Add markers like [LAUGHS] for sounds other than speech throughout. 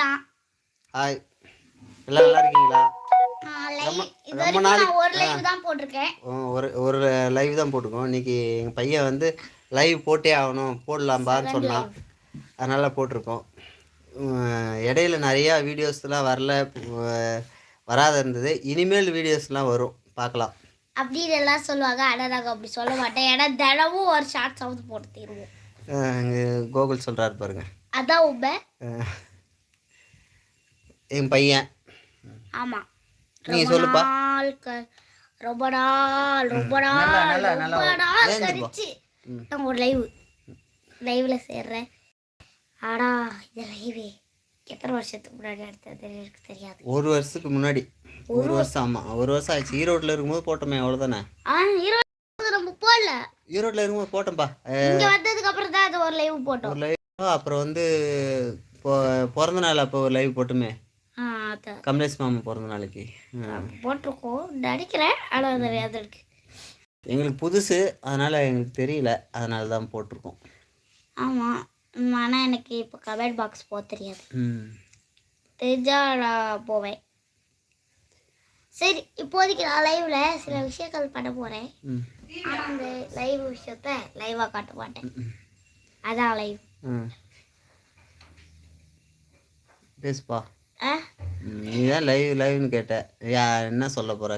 தான் ஹாய் எல்லாம் நல்லா இருக்கீங்களா? ரொம்ப- நான் ஒரு லைவ் தான் போட்டிருக்கேன். ஒரு ஒரு லைவ் தான் போட்டுக்கோம் இன்னைக்கு எங்கள் பையன் வந்து லைவ் போட்டே ஆகணும். போடலாம்பான்னு சொன்னான். அதனால் போட்டிருக்கோம். இடையில நிறையா வீடியோஸ்லாம் வரல. வராத இருந்தது. இனிமேல் வீடியோஸ்லாம் வரும். பார்க்கலாம். அப்படின்னு எல்லாம் சொல்லுவாங்க. ஆனால் நாங்கள் அப்படி சொல்ல மாட்டேன். ஏன்னா தினமும் ஒரு ஷார்ட்ஸ் ஆகுது போட்டு தருவோம். கோகுல் சொல்கிறாரு பாருங்க. அதான் உண்மை. என் பையன். ஆமா. நீ சொல்லுப்பா. ரொம்ப நாள் ரொம்ப நாள். ரொம்ப நாள். கழிச்சு. நான் ஒரு லைவ் லைவ்ல சேர்றேன். ஆடா இந்த லைவ் எத்தனை வருஷத்துக்கு முன்னாடி எடுத்தது எனக்கு தெரியாது. ஒரு வருஷத்துக்கு முன்னாடி. ஒரு வருஷம் ஆமாம் ஒரு வருஷம் ஆச்சு ஈரோட்டில் இருக்கும்போது போட்டோமே அவ்வளோதானே ஆனா இருபது நம்ம போடல. ஈரோட்டில் இருக்கும்போது போட்டோம்ப்பா இங்க வந்ததுக்கு அப்புறம் தான் அது ஒரு லைவ் போட்டோம். ஒரு லைவ் அப்புறம் வந்து பிறந்த நாள் அப்போ ஒரு லைவ் போட்டுமே. ஆ, கமலேஷ் மாமா பிறந்த நாளைக்கு. போட்டிருக்கோம். நடிக்கிறேன் ஆனா அது தெரியாது இருக்கு. எங்களுக்கு புதுசு. அதனால் எங்களுக்கு தெரியல. அதனால தான் போட்டிருக்கோம். ஆமா. ம், ஆனா எனக்கு இப்போ கமெண்ட் பாக்ஸ் போக தெரியாது. தெரிஞ்சா நான் போவேன். சரி இப்போதைக்கு நான் லைவ்ல சில விஷயங்கள் பண்ண போறேன். ம். ஆனா அந்த லைவ் விஷயத்த லைவா காட்ட மாட்டேன். அதான் லைவ் ம். பேசுப்பா. நீ தான் லைவ் லைவ்னு கேட்ட. யா என்ன சொல்ல போற?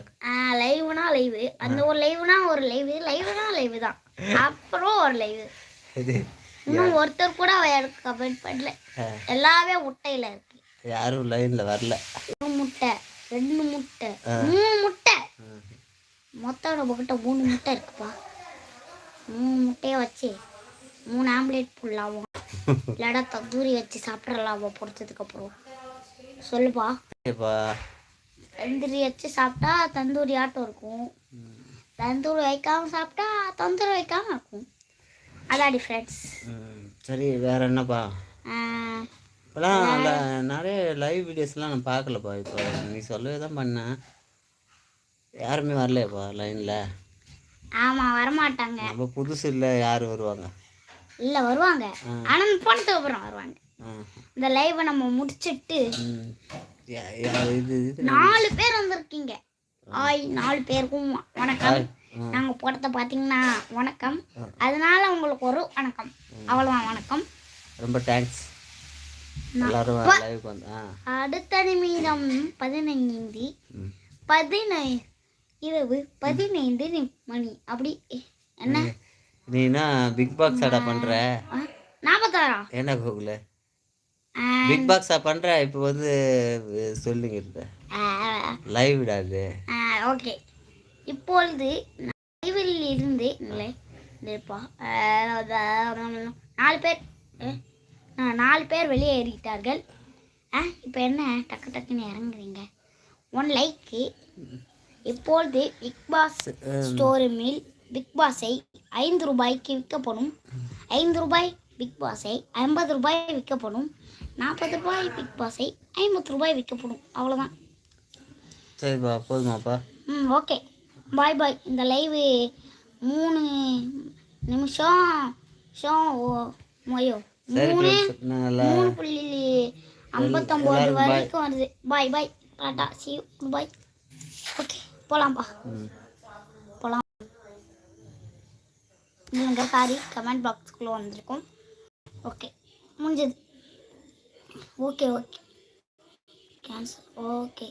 லைவ்னா லைவ் அந்த ஒரு லைவ்னா ஒரு லைவ் லைவ்னா லைவ் தான். அப்புறம் ஒரு லைவ் இன்னும் ஒருத்தர் கூட எனக்கு கமெண்ட் பண்ணல. எல்லாமே முட்டையில இருக்கு. யாரும் லைனில் வரல. முட்டை ரெண்டு முட்டை மூணு முட்டை. மொத்தம் நம்ம கிட்ட மூணு முட்டை இருக்குப்பா. மூணு முட்டையை வச்சு மூணு ஆம்லேட் போடலாமா? [LAUGHS] இல்லைடா தந்தூரி வச்சு சாப்பிட்றலாமா அப்புறம்? சொல்லுப்பா. தந்தூரி வச்சு சாப்பிட்டா தந்தூரி ஆட்டம் இருக்கும். தந்தூரி வைக்காம சாப்பிட்டா தந்தூரி வைக்காம இருக்கும். அதான் டிஃப்ரென்ஸ் சரி வேற என்னப்பா? இப்போலாம் நிறைய லைவ் வீடியோஸ்லாம் நான் பார்க்கலப்பா. இப்போ நீ சொல்லவே தான் பண்ணேன் யாருமே வரலையப்பா லைனில் ஆமாம் வரமாட்டாங்க. நம்ம புதுசு இல்லை யார் வருவாங்க? இல்லை வருவாங்க. ஆனால் போனதுக்கு அப்புறம் வருவாங்க. இந்த லைவை நம்ம முடிச்சிட்டு நாலு பேர் வந்திருக்கீங்க. ஆய் நாலு பேருக்கும் வணக்கம். ஆ. நாங்கள் போட்டதை பார்த்தீங்கன்னா வணக்கம். அதனால உங்களுக்கு ஒரு வணக்கம். அவ்வளோதான் வணக்கம். ரொம்ப தேங்க்ஸ் அடுத்த நிமிடம் பதினைந்து. பதினை இரவு பதினைந்து மணி. அப்படி என்ன? நீ என்ன பிக் பாக்ஸ் ஆடா பண்ணுற ஆ, நாற்பத்தாறா என்ன கோகுல? பிக் பாக்ஸா பண்ணுற இப்போ வந்து சொல்லுங்க லைவ் விடாது. ஓகே இப்பொழுது லைவில் இருந்து நாலு பேர் நாலு பேர் வெளியே ஏறிட்டார்கள். ஆ இப்போ என்ன டக்கு டக்குன்னு இறங்குறீங்க. ஒன் லைக்கு இப்பொழுது பிக் பாஸ் ஸ்டோரி மில் பிக் பாஸை ஐந்து ரூபாய்க்கு விற்கப்படும். ஐந்து ரூபாய் பிக் பாஸை ஐம்பது ரூபாய் விற்கப்படும். நாற்பது ரூபாய் பிக் பாஸை ஐம்பது ரூபாய் விற்கப்படும் அவ்வளோதான் சரிப்பா போதுமாப்பா. ம் ஓகே பாய் பாய் இந்த லைவு மூணு நிமிஷம். ஷம் ஓ மொயோ மூணு மூணு புள்ளி ஐம்பத்தொம்போது வரைக்கும் வருது. பாய் பாய் டாட்டா சி பாய் ஓகே போகலாம்ப்பா. போகலாம் இல்லைங்க சாரி கமெண்ட் பாக்ஸ்க்குள்ளே வந்திருக்கும். ஓகே முடிஞ்சது. Okay okay cancel okay